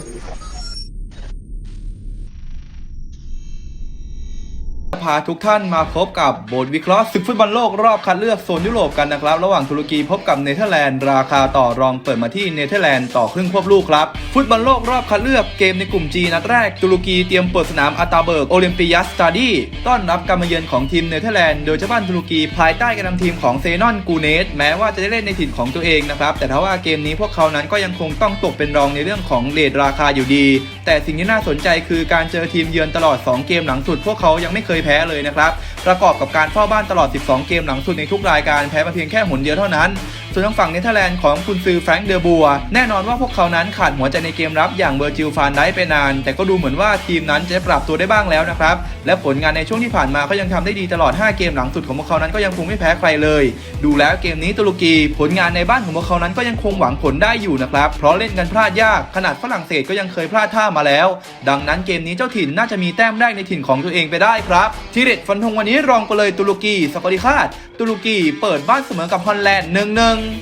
Thank you. พาทุกท่านมาพบกับบทวิเคราะห์ศึกฟุตบอลโลกรอบคัดเลือกโซนยุโรปกันนะครับ ระหว่างตุรกีพบกับเนเธอร์แลนด์ราคาต่อรองเปิดมาที่เนเธอร์แลนด์ต่อครึ่งควบลูกครับ ฟุตบอลโลกรอบคัดเลือกเกมในกลุ่ม G นัดแรก ตุรกีเตรียมเปิดสนามอาตาเบิร์กโอลิมปิยัสสตาดีต้อนรับการมาเยือนของทีมเนเธอร์แลนด์โดยเจ้าบ้านตุรกีภายใต้การนำทีมของเซนอนกูเนสแม้ว่าจะได้เล่นในถิ่นของตัวเองนะครับแต่ถ้าว่าเกมนี้พวกเขานั้นก็ยังคงต้องตกเป็นรองในเรื่องของเรทราคาอยู่ดีแต่สิ่งที่น่าสนใจคือการเจอทีมเยือนตลอด 2 เกมหลังสุด พวกเขายังไม่เคยแพ้เลยนะครับ ประกอบกับการเฝ้าบ้านตลอด 12 เกมหลังสุดในทุกรายการแพ้มาเพียงแค่หนเดียวเท่านั้น ส่วนทางฝั่งเนเธอร์แลนด์ของคุณซือแฟรงค์เดอบัวแน่นอนว่าพวกเขานั้นขาดหัวใจในเกมรับอย่างเบอร์จิลฟานได้ไปนาน แต่ก็ดูเหมือนว่าทีมนั้นจะปรับตัวได้บ้างแล้วนะครับ และผลงานในช่วงที่ผ่านมาก็ยังทำได้ดีตลอด 5 เกมหลังสุดของพวกเขานั้นก็ยังคงไม่แพ้ใครเลย ดูแล้วเกมนี้ตุรกีผลงานในบ้านของพวกเขานั้นก็ยังคงหวังผลได้อยู่นะครับเพราะเล่นกันพลาดยากขนาดฝรั่งเศสก็ยังเคยพลาดท่ามาแล้ว ดังนั้นเกมนี้เจ้าถิ่นน่าจะมีแต้มได้ในถิ่นของตัวเองไปได้ครับทีเด็ดฟันธงวันนี้รองไปเลยตุรกีสกอริคาดตุรกีเปิดบ้านเสมอกับฮอลแลนด์หนึ่งหนึ่ง um,